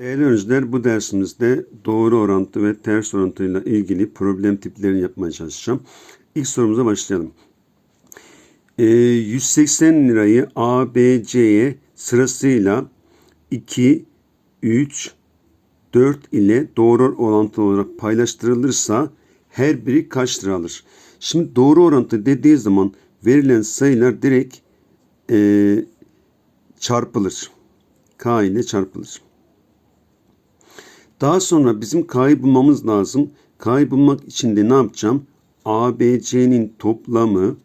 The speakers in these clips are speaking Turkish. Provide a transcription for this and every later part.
Değerli öğrenciler bu dersimizde doğru orantı ve ters orantıyla ilgili problem tiplerini yapmaya çalışacağım. İlk sorumuza başlayalım. Ee, 180 lirayı A, B, C'ye sırasıyla 2, 3, 4 ile doğru orantılı olarak paylaştırılırsa her biri kaç lira alır? Şimdi doğru orantı dediği zaman verilen sayılar direkt e, çarpılır. K ile çarpılır. Daha sonra bizim K'yı lazım. K'yı bulmak için de ne yapacağım? ABC'nin toplamı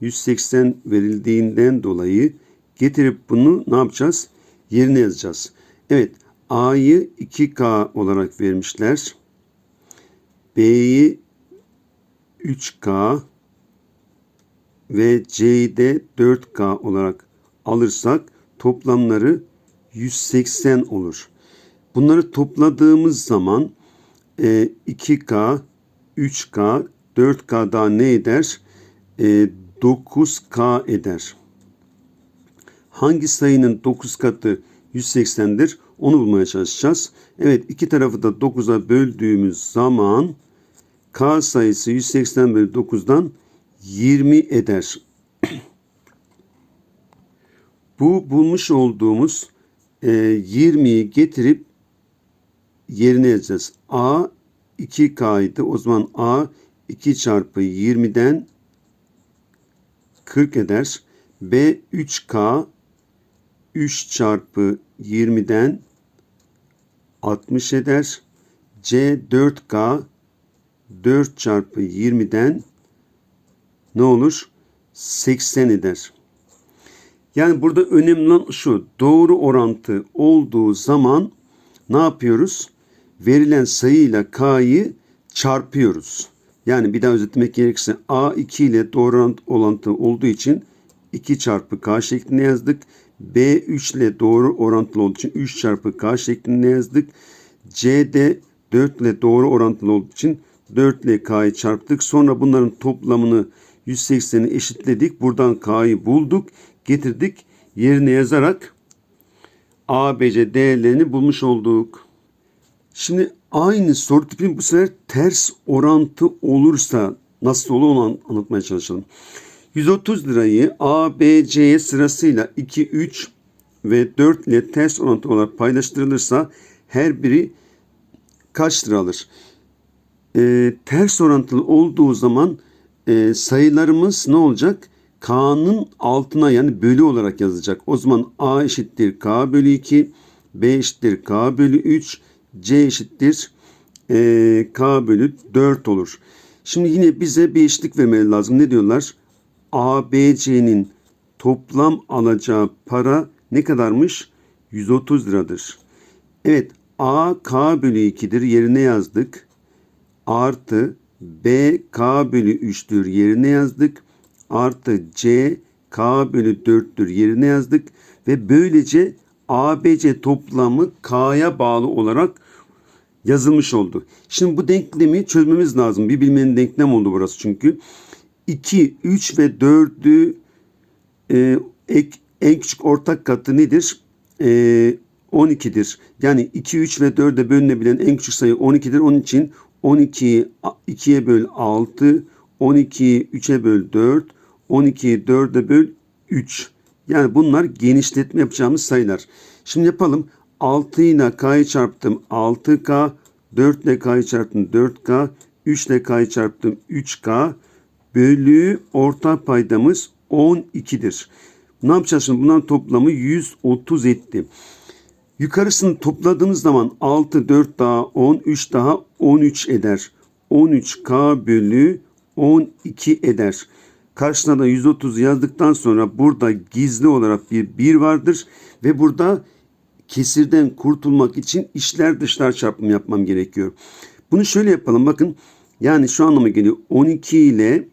180 verildiğinden dolayı getirip bunu ne yapacağız? Yerine yazacağız. Evet A'yı 2K olarak vermişler. B'yi 3K ve C'yi de 4K olarak alırsak toplamları 180 olur. Bunları topladığımız zaman e, 2K, 3K, 4K daha ne eder? E, 9K eder. Hangi sayının 9 katı 180'dir? Onu bulmaya çalışacağız. Evet iki tarafı da 9'a böldüğümüz zaman K sayısı 180 bölü 9'dan 20 eder. Bu bulmuş olduğumuz e, 20'yi getirip yerine yazacağız. A 2K idi. O zaman A 2 çarpı 20'den 40 eder. B 3K 3 çarpı 20'den 60 eder. C 4K 4 çarpı 20'den ne olur? 80 eder. Yani burada önemli olan şu. Doğru orantı olduğu zaman ne yapıyoruz? Verilen sayıyla K'yı çarpıyoruz. Yani bir daha özetlemek gerekirse A2 ile doğru orantı olduğu için 2 çarpı K şeklinde yazdık. B3 ile doğru orantılı olduğu için 3 çarpı K şeklinde yazdık. C'de 4 ile doğru orantılı olduğu için 4 ile K'yı çarptık. Sonra bunların toplamını 180'i eşitledik. Buradan K'yı bulduk. Getirdik. Yerine yazarak A, B, C değerlerini bulmuş olduk. Şimdi aynı soru tipinin bu sefer ters orantı olursa nasıl olur onu anlatmaya çalışalım. 130 lirayı A, B, C'ye sırasıyla 2, 3 ve 4 ile ters orantı olarak paylaştırılırsa her biri kaç lira alır? Ee, ters orantılı olduğu zaman e, sayılarımız ne olacak? K'nın altına yani bölü olarak yazacak. O zaman A eşittir K bölü 2, B eşittir K bölü 3, C eşittir e, K bölü 4 olur. Şimdi yine bize bir eşitlik vermeleri lazım. Ne diyorlar? A, B, C'nin toplam alacağı para ne kadarmış? 130 liradır. Evet A, K bölü 2'dir. Yerine yazdık. Artı B, K bölü 3'tür. Yerine yazdık. Artı C, K bölü 4'tür. Yerine yazdık. Ve böylece ABC toplamı K'ya bağlı olarak yazılmış oldu. Şimdi bu denklemi çözmemiz lazım. Bir bilmenin denklem oldu burası çünkü. 2, 3 ve 4'ü e, ek, en küçük ortak katı nedir? E, 12'dir. Yani 2, 3 ve 4'e bölünebilen en küçük sayı 12'dir. Onun için 12'yi 2'ye böl 6, 12'yi 3'e böl 4, 12'yi 4'e böl 3. Yani bunlar genişletme yapacağımız sayılar. Şimdi yapalım. 6 ile k'yı çarptım 6k, 4 ile k'yı çarptım 4k, 3 ile k'yı çarptım 3k bölü ortak paydamız 12'dir. Ne yapacağız şimdi? Bunların toplamı 130 etti. Yukarısını topladığımız zaman 6, 4 daha 10, 3 daha 13 eder. 13k bölü 12 eder. Karşısına da 130 yazdıktan sonra burada gizli olarak bir 1 vardır. Ve burada kesirden kurtulmak için işler dışlar çarpımı yapmam gerekiyor. Bunu şöyle yapalım bakın. Yani şu anlama geliyor. 12 ile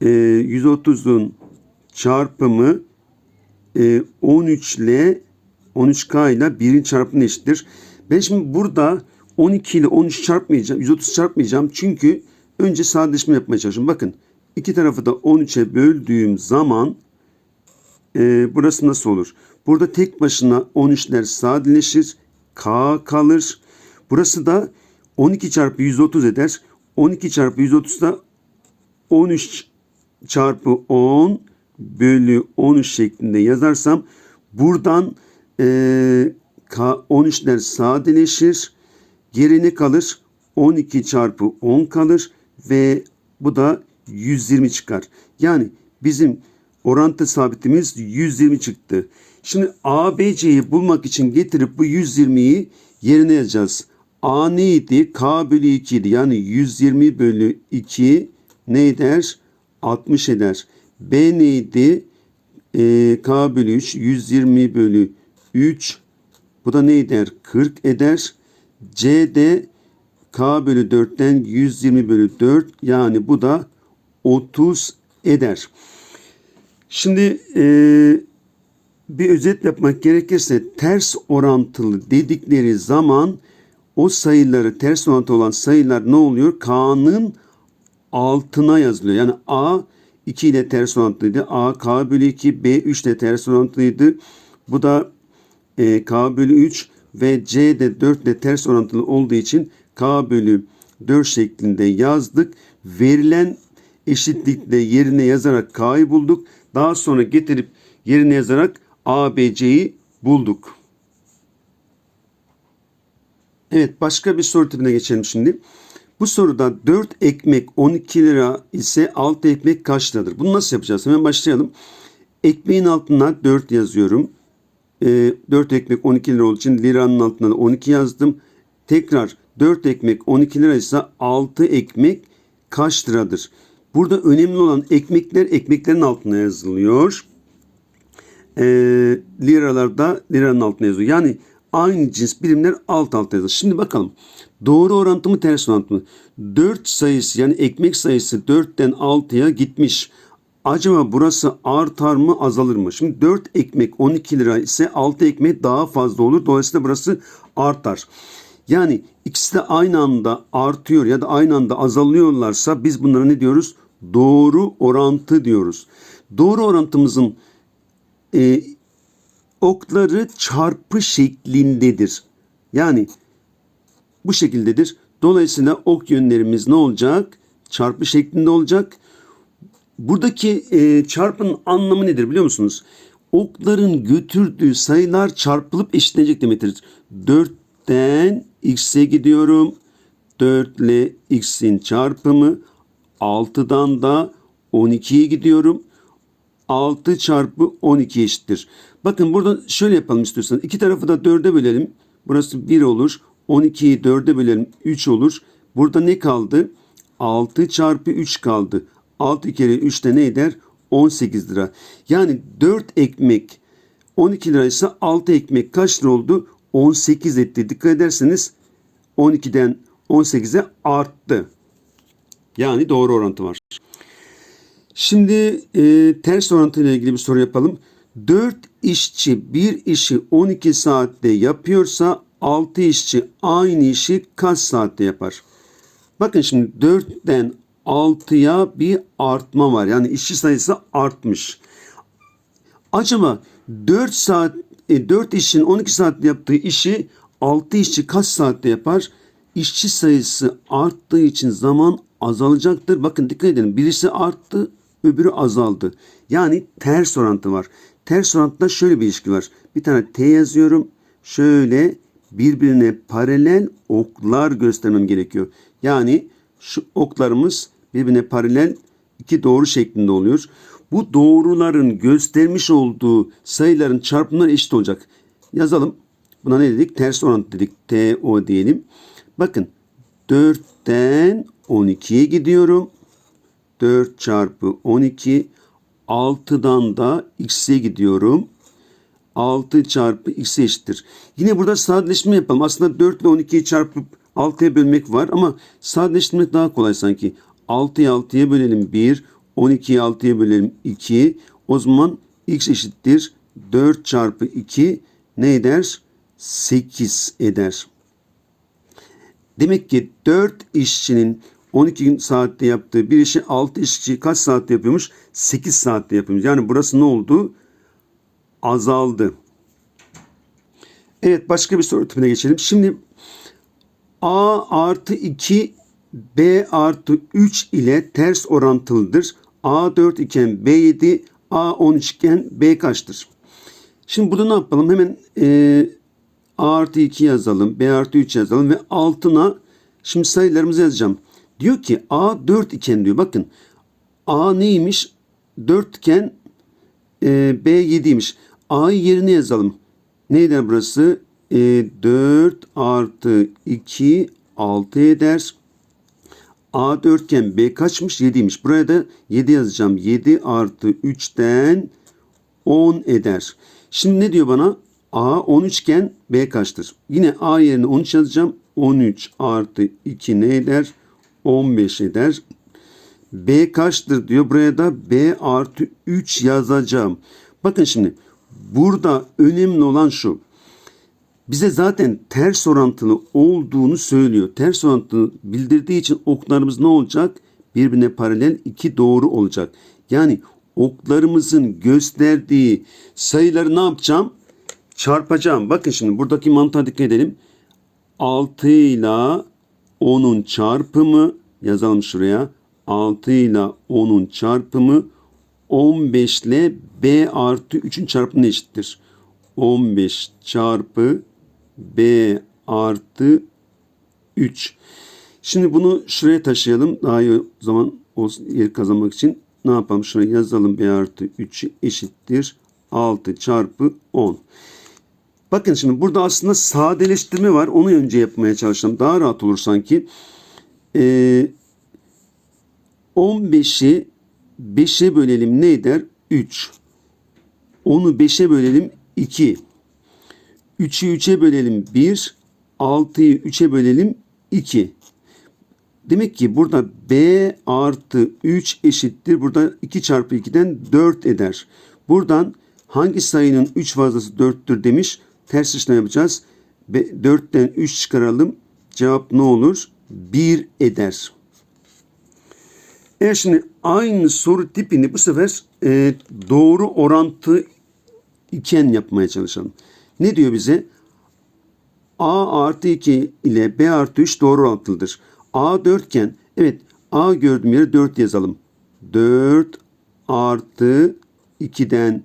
e, 130'un çarpımı e, 13 ile 13K ile 1'in çarpımı eşittir. Ben şimdi burada 12 ile 13 çarpmayacağım. 130 çarpmayacağım. Çünkü önce sadeleşme yapmaya çalışıyorum. Bakın iki tarafı da 13'e böldüğüm zaman e, burası nasıl olur? Burada tek başına 13'ler sadeleşir. K kalır. Burası da 12 çarpı 130 eder. 12 çarpı 130 da 13 çarpı 10 bölü 13 şeklinde yazarsam buradan K 13'ler sadeleşir. Geri ne kalır? 12 çarpı 10 kalır ve bu da 120 çıkar. Yani bizim orantı sabitimiz 120 çıktı. Şimdi ABC'yi bulmak için getirip bu 120'yi yerine yazacağız. A neydi? K bölü 2 idi. Yani 120 bölü 2 ne eder? 60 eder. B neydi? Ee, K bölü 3 120 bölü 3 bu da ne eder? 40 eder. C de K bölü 4'ten 120 bölü 4 yani bu da 30 eder. Şimdi eee bir özet yapmak gerekirse ters orantılı dedikleri zaman o sayıları ters orantılı olan sayılar ne oluyor? K'nın altına yazılıyor. Yani A 2 ile ters orantılıydı. A K bölü 2, B 3 ile ters orantılıydı. Bu da e, K bölü 3 ve C de 4 ile ters orantılı olduğu için K bölü 4 şeklinde yazdık. Verilen eşitlikle yerine yazarak K'yı bulduk. Daha sonra getirip yerine yazarak A, B, C'yi bulduk. Evet başka bir soru tipine geçelim şimdi. Bu soruda 4 ekmek 12 lira ise 6 ekmek kaç liradır? Bunu nasıl yapacağız? Hemen başlayalım. Ekmeğin altına 4 yazıyorum. E, 4 ekmek 12 lira olduğu için liranın altına da 12 yazdım. Tekrar 4 ekmek 12 lira ise 6 ekmek kaç liradır? Burada önemli olan ekmekler ekmeklerin altına yazılıyor. E, liralar da liranın altına yazıyor. Yani aynı cins birimler alt alta yazılır. Şimdi bakalım. Doğru orantı mı ters orantı mı? 4 sayısı yani ekmek sayısı 4'ten 6'ya gitmiş. Acaba burası artar mı azalır mı? Şimdi 4 ekmek 12 lira ise 6 ekmek daha fazla olur. Dolayısıyla burası artar. Yani ikisi de aynı anda artıyor ya da aynı anda azalıyorlarsa biz bunlara ne diyoruz? Doğru orantı diyoruz. Doğru orantımızın e, okları çarpı şeklindedir. Yani bu şekildedir. Dolayısıyla ok yönlerimiz ne olacak? Çarpı şeklinde olacak. Buradaki e, çarpının anlamı nedir biliyor musunuz? Okların götürdüğü sayılar çarpılıp eşitlenecek demektir. 4'ten x'e gidiyorum. 4 ile x'in çarpımı. 6'dan da 12'ye gidiyorum. 6 çarpı 12 eşittir. Bakın burada şöyle yapalım istiyorsanız. İki tarafı da 4'e bölelim. Burası 1 olur. 12'yi 4'e bölelim 3 olur. Burada ne kaldı? 6 çarpı 3 kaldı. 6 kere 3 de ne eder? 18 lira. Yani 4 ekmek 12 liraysa 6 ekmek kaç lira oldu? 18 etti. Dikkat ederseniz 12'den 18'e arttı. Yani doğru orantı var. Şimdi e, ters orantı ile ilgili bir soru yapalım. 4 işçi bir işi 12 saatte yapıyorsa 6 işçi aynı işi kaç saatte yapar? Bakın şimdi 4'ten 6'ya bir artma var. Yani işçi sayısı artmış. Acaba 4 saat e, 4 işçinin 12 saatte yaptığı işi 6 işçi kaç saatte yapar? İşçi sayısı arttığı için zaman azalacaktır. Bakın dikkat edin. Birisi arttı, öbürü azaldı. Yani ters orantı var. Ters orantıda şöyle bir ilişki var. Bir tane T yazıyorum. Şöyle birbirine paralel oklar göstermem gerekiyor. Yani şu oklarımız birbirine paralel iki doğru şeklinde oluyor. Bu doğruların göstermiş olduğu sayıların çarpımları eşit olacak. Yazalım. Buna ne dedik? Ters orantı dedik. TO diyelim. Bakın 4'ten 12'ye gidiyorum. 4 çarpı 12 6'dan da x'e gidiyorum. 6 çarpı x eşittir. Yine burada sadeleşme yapalım. Aslında 4 ile 12'yi çarpıp 6'ya bölmek var ama sadeleştirmek daha kolay sanki. 6'yı 6'ya bölelim 1, 12'yi 6'ya bölelim 2. O zaman x eşittir 4 çarpı 2 ne eder? 8 eder. Demek ki 4 işçinin 12 saatte yaptığı bir işi 6 işçi kaç saatte yapıyormuş? 8 saatte yapıyormuş. Yani burası ne oldu? Azaldı. Evet başka bir soru tipine geçelim. Şimdi A artı 2 B artı 3 ile ters orantılıdır. A 4 iken B 7, A 13 iken B kaçtır? Şimdi burada ne yapalım? Hemen e, A artı 2 yazalım. B artı 3 yazalım ve altına şimdi sayılarımızı yazacağım. Diyor ki A 4 iken diyor. Bakın A neymiş? 4 iken e, B 7'ymiş. A'yı yerine yazalım. Neyden burası? E, 4 artı 2 6 eder. A 4 iken B kaçmış? 7'ymiş. Buraya da 7 yazacağım. 7 artı 3'ten 10 eder. Şimdi ne diyor bana? A 13 iken B kaçtır? Yine A yerine 13 yazacağım. 13 artı 2 ne eder? 15 eder. B kaçtır diyor. Buraya da B artı 3 yazacağım. Bakın şimdi burada önemli olan şu. Bize zaten ters orantılı olduğunu söylüyor. Ters orantılı bildirdiği için oklarımız ne olacak? Birbirine paralel iki doğru olacak. Yani oklarımızın gösterdiği sayıları ne yapacağım? Çarpacağım. Bakın şimdi buradaki mantığa dikkat edelim. 6 ile 10'un çarpımı yazalım şuraya. 6 ile 10'un çarpımı 15 ile B artı 3'ün çarpımına eşittir. 15 çarpı B artı 3. Şimdi bunu şuraya taşıyalım. Daha iyi o zaman o yer kazanmak için ne yapalım? Şuraya yazalım. B artı 3 eşittir. 6 çarpı 10. Bakın şimdi burada aslında sadeleştirme var. Onu önce yapmaya çalışalım. Daha rahat olur sanki. Ee, 15'i 5'e bölelim ne eder? 3. 10'u 5'e bölelim 2. 3'ü 3'e bölelim 1. 6'yı 3'e bölelim 2. Demek ki burada B artı 3 eşittir. Burada 2 çarpı 2'den 4 eder. Buradan hangi sayının 3 fazlası 4'tür demiş. Ters işlem yapacağız. 4'ten 3 çıkaralım. Cevap ne olur? 1 eder. Evet şimdi aynı soru tipini bu sefer e, doğru orantı iken yapmaya çalışalım. Ne diyor bize? A artı 2 ile B artı 3 doğru orantılıdır. A 4 iken evet A gördüğüm yere 4 yazalım. 4 artı 2'den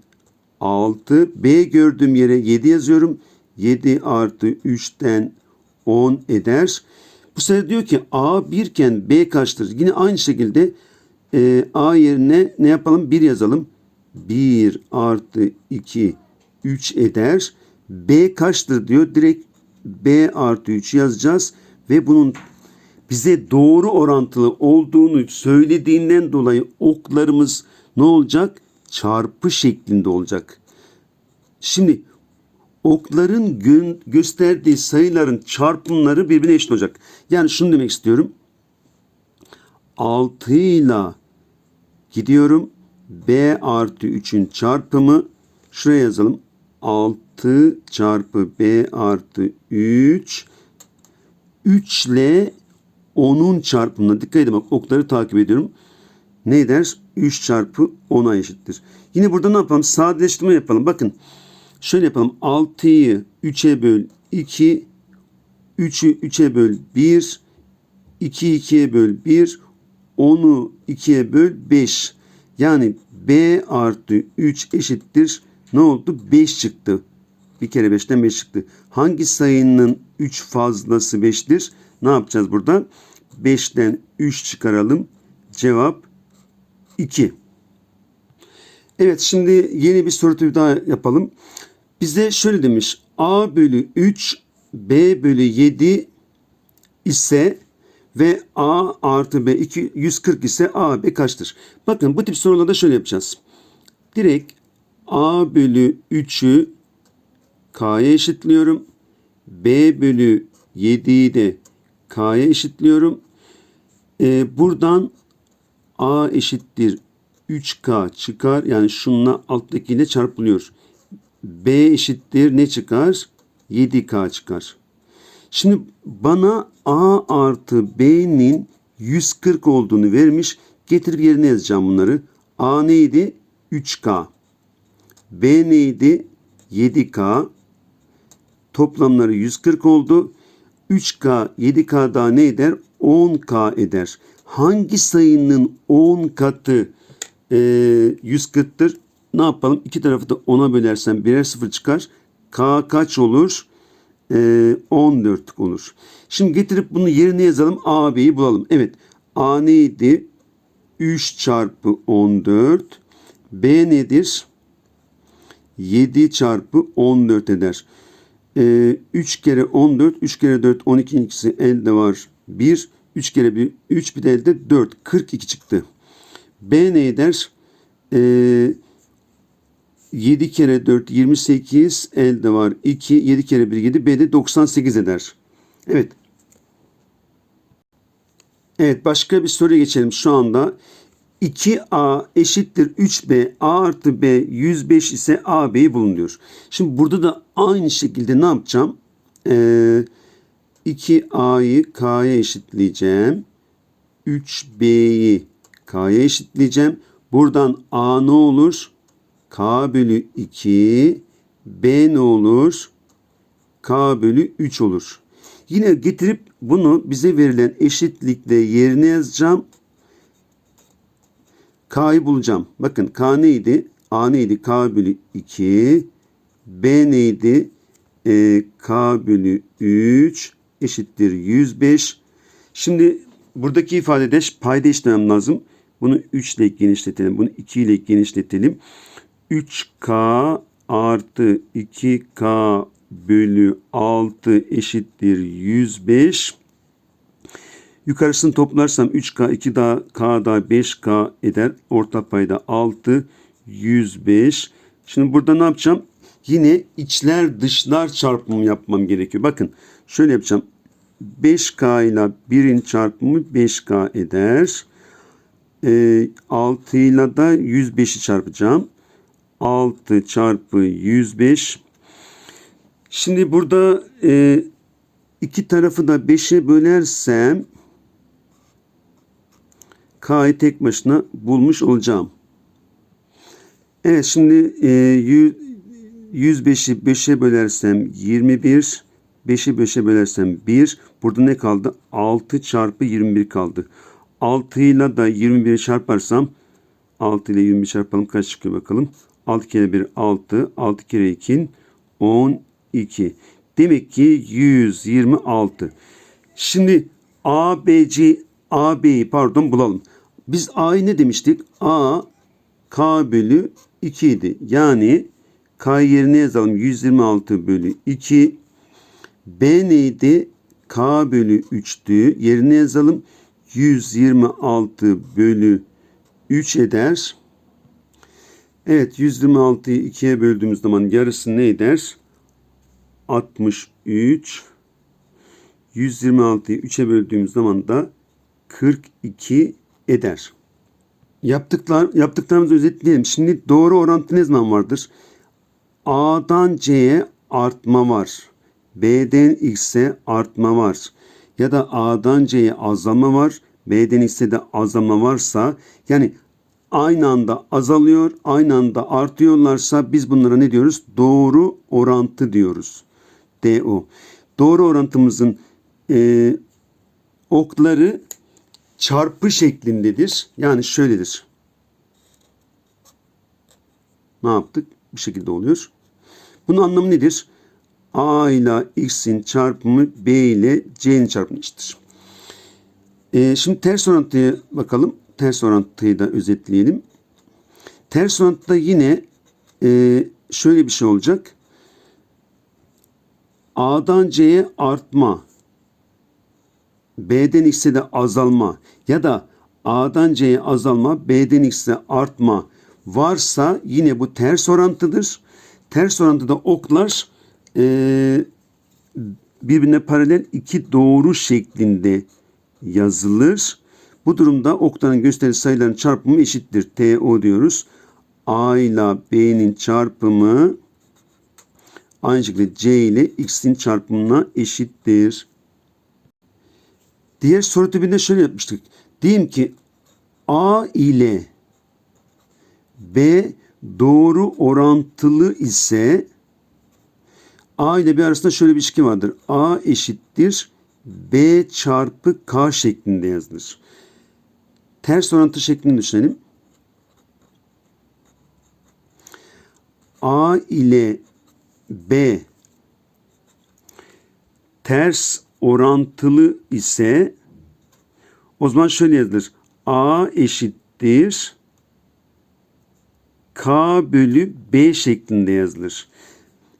6. B gördüğüm yere 7 yazıyorum. 7 artı 3'ten 10 eder. Bu sefer diyor ki A 1 iken B kaçtır? Yine aynı şekilde e, A yerine ne yapalım? 1 yazalım. 1 artı 2 3 eder. B kaçtır diyor. Direkt B artı 3 yazacağız. Ve bunun bize doğru orantılı olduğunu söylediğinden dolayı oklarımız ne olacak? Çarpı şeklinde olacak. Şimdi okların gö gösterdiği sayıların çarpımları birbirine eşit olacak. Yani şunu demek istiyorum. 6 ile gidiyorum. B artı 3'ün çarpımı şuraya yazalım. 6 çarpı B artı 3 3 ile 10'un çarpımına dikkat edin bak okları takip ediyorum. Ne eder? 3 çarpı 10'a eşittir. Yine burada ne yapalım? Sadeleştirme yapalım. Bakın şöyle yapalım. 6'yı 3'e böl 2 3'ü 3'e böl 1 2'yi 2'ye böl 1 10'u 2'ye böl 5. Yani B artı 3 eşittir. Ne oldu? 5 çıktı. Bir kere 5'ten 5 çıktı. Hangi sayının 3 fazlası 5'tir? Ne yapacağız burada? 5'ten 3 çıkaralım. Cevap 2. Evet şimdi yeni bir soru tipi daha yapalım. Bize şöyle demiş. A bölü 3 B bölü 7 ise ve A artı B 2, 140 ise A B kaçtır? Bakın bu tip sorularda şöyle yapacağız. Direkt A bölü 3'ü K'ya eşitliyorum. B bölü 7'yi de K'ya eşitliyorum. Ee, buradan A eşittir 3K çıkar. Yani şununla alttakiyle çarpılıyor. B eşittir ne çıkar? 7K çıkar. Şimdi bana A artı B'nin 140 olduğunu vermiş. Getirip yerine yazacağım bunları. A neydi? 3K. B neydi? 7K. Toplamları 140 oldu. 3K 7K daha ne eder? 10K eder. Hangi sayının 10 katı e, 140'tır? Ne yapalım? İki tarafı da 10'a bölersem birer sıfır çıkar. K kaç olur? E, 14 olur. Şimdi getirip bunu yerine yazalım. A, B'yi bulalım. Evet. A neydi? 3 çarpı 14. B nedir? 7 çarpı 14 eder. Ee, 3 kere 14, 3 kere 4, 12 ikisi elde var. 1, 3 kere 1, 3 bir de elde 4, 42 çıktı. B ne eder? Ee, 7 kere 4, 28 elde var. 2, 7 kere 1, 7, B de 98 eder. Evet. Evet başka bir soruya geçelim şu anda. 2A eşittir 3B A artı B 105 ise AB'yi bulun diyor. Şimdi burada da aynı şekilde ne yapacağım? Ee, 2A'yı K'ya eşitleyeceğim. 3B'yi K'ya eşitleyeceğim. Buradan A ne olur? K bölü 2 B ne olur? K bölü 3 olur. Yine getirip bunu bize verilen eşitlikle yerine yazacağım. K'yı bulacağım. Bakın K neydi? A neydi? K bölü 2. B neydi? Ee, K bölü 3 eşittir 105. Şimdi buradaki ifadede payda işlemem lazım. Bunu 3 ile genişletelim. Bunu 2 ile genişletelim. 3K artı 2K bölü 6 eşittir 105. Yukarısını toplarsam 3K 2 daha K daha 5K eder. Orta payda 6 105. Şimdi burada ne yapacağım? Yine içler dışlar çarpımı yapmam gerekiyor. Bakın şöyle yapacağım. 5K ile 1'in çarpımı 5K eder. E, 6 ile da 105'i çarpacağım. 6 çarpı 105. Şimdi burada e, iki tarafı da 5'e bölersem K'yı tek başına bulmuş olacağım. Evet şimdi e, 105'i 5'e bölersem 21, 5'i 5'e bölersem 1. Burada ne kaldı? 6 çarpı 21 kaldı. 6 ile da 21'i çarparsam 6 ile 21 çarpalım kaç çıkıyor bakalım. 6 kere 1 6, 6 kere 2 12. Demek ki 126. Şimdi A, B, C, A, B'yi pardon bulalım. Biz A'yı ne demiştik? A K bölü 2 idi. Yani K yerine yazalım. 126 bölü 2. B neydi? K bölü 3'tü. Yerine yazalım. 126 bölü 3 eder. Evet 126'yı 2'ye böldüğümüz zaman yarısı ne eder? 63. 126'yı 3'e böldüğümüz zaman da 42 eder. Yaptıklar, yaptıklarımızı özetleyelim. Şimdi doğru orantı ne zaman vardır? A'dan C'ye artma var. B'den X'e artma var. Ya da A'dan C'ye azalma var. B'den X'e de azalma varsa yani aynı anda azalıyor, aynı anda artıyorlarsa biz bunlara ne diyoruz? Doğru orantı diyoruz. DO. Doğru orantımızın e, okları çarpı şeklindedir. Yani şöyledir. Ne yaptık? Bu şekilde oluyor. Bunun anlamı nedir? A ile X'in çarpımı B ile C'nin çarpımı eşittir. Ee, şimdi ters orantıya bakalım. Ters orantıyı da özetleyelim. Ters orantıda yine e, şöyle bir şey olacak. A'dan C'ye artma B'den X'e de azalma ya da A'dan C'ye azalma, B'den X'e artma varsa yine bu ters orantıdır. Ters orantıda oklar e, birbirine paralel iki doğru şeklinde yazılır. Bu durumda okların gösterili sayıların çarpımı eşittir. TO diyoruz. A ile B'nin çarpımı aynı şekilde C ile X'in çarpımına eşittir. Diğer soru tipinde şöyle yapmıştık. Diyeyim ki A ile B doğru orantılı ise A ile B arasında şöyle bir ilişki vardır. A eşittir B çarpı K şeklinde yazılır. Ters orantı şeklini düşünelim. A ile B ters orantılı ise o zaman şöyle yazılır. A eşittir K bölü B şeklinde yazılır.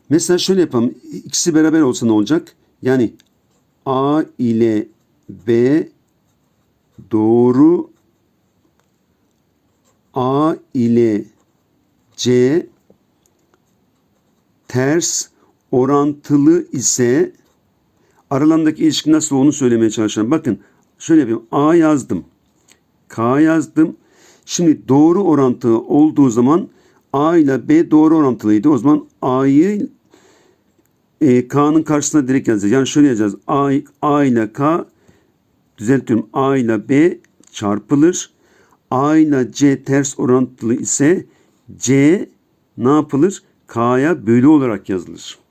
Mesela şöyle yapalım. İkisi beraber olsa ne olacak? Yani A ile B doğru A ile C ters orantılı ise aralarındaki ilişki nasıl onu söylemeye çalışacağım. Bakın şöyle yapayım. A yazdım. K yazdım. Şimdi doğru orantı olduğu zaman A ile B doğru orantılıydı. O zaman A'yı e, K'nın karşısına direkt yazacağız. Yani şöyle yazacağız. A, A ile K düzeltiyorum. A ile B çarpılır. A ile C ters orantılı ise C ne yapılır? K'ya bölü olarak yazılır.